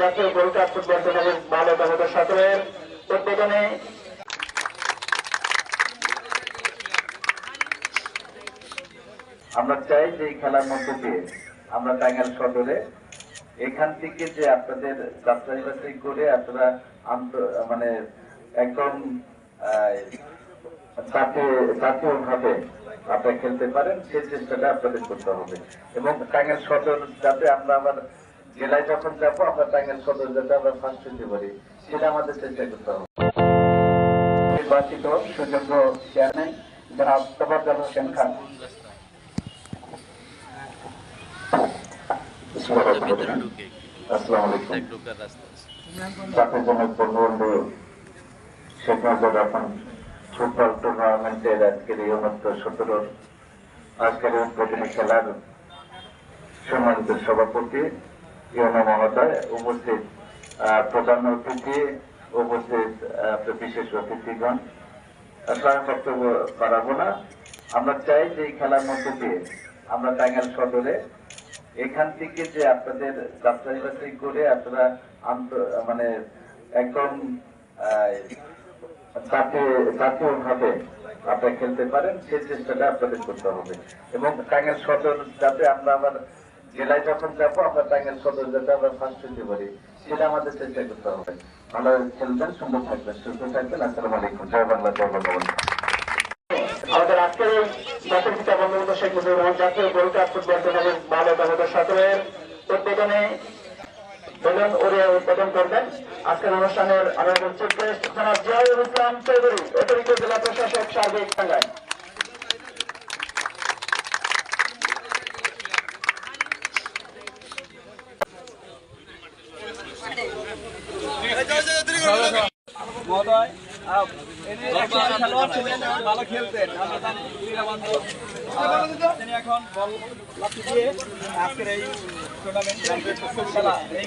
জাতীয় gold cup football tournament ভালো দু সতেরোর উদ্বোধনে আমরা চাই যে এই খেলার মধ্যে দিয়ে আমরা টাঙ্গাইল সদরে এখান থেকে যে আপনাদের যাত্রা বাছাই করে আপনারা মানে একদম আহ, জাতীয় জাতীয় ভাবে আপনারা খেলতে পারেন সেই চেষ্টাটা আপনাদের করতে হবে। এবং টাঙ্গাইল সদর যাতে আমরা আবার জেলায় যখন যাব আমরা টাঙ্গাইল সদর যাতে আমরা ফার্স্ট হতে পারি। সেটা আমাদের চেষ্টা করতে হবে। নির্বাচিত সুযোগ্য চেয়ারম্যান জনাব তফাজ্জল হোসেন খান। সম্মানিত সভাপতি আমরা চাই যে এই খেলার মধ্যে দিয়ে আমরা টাঙ্গাইল সদরে এখান থেকে যে আপনাদের করে আপনারা মানে একদম আহ, জাতীয় জাতীয় ভাবে আপনারা খেলতে পারেন সেই চেষ্টাটা আপনাদের করতে হবে। এবং টাঙ্গাইল সদর যাতে আমরা আবার জেলায় যখন যাব আমরা টাঙ্গাইল সদর যাতে আমরা ফার্স্ট হতে পারি। সেটা আমাদের চেষ্টা করতে হবে। ভালো খেলবেন, সুন্দর থাকবেন, সুস্থ থাকবেন। আসসালামু আলাইকুম। জয় বাংলা, জয় বঙ্গবন্ধু আমাদের আজকের জাতির পিতা বঙ্গবন্ধু শেখ মুজিবুর রহমান জাতীয় গোল্ড কাপ ফুটবল টুর্নামেন্ট ভালো দু হাজার সতেরোর উদ্বোধনে বেলুন উড়িয়ে উদ্বোধন করবেন। আজকের অনুষ্ঠানের আমাদের চিফ গেস্ট জিয়াউল ইসলাম চৌধুরী, অতিরিক্ত জেলা প্রশাসক সার্বিক টাঙ্গাইল মহোদয় খেলোয়াড় ছিলেন ভালো খেলতেন আমরা জানি তিনি এখন বল লাঠি দিয়ে এই টুর্নামেন্ট খেলা এই